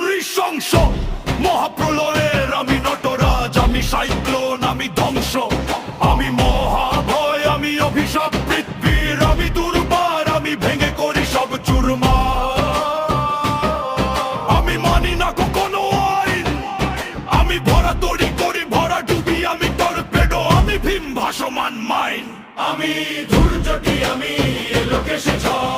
নৃশংস মহাপ্রলয়ের আমি নটরাজ আমি সাইক্লোন আমি ধ্বংস তড়ি করি ভরা ডুবি আমি টর্পেডো আমি ভীম ভাসমান মাইন। আমি ধূর্যটি আমি কাল বৈশাখী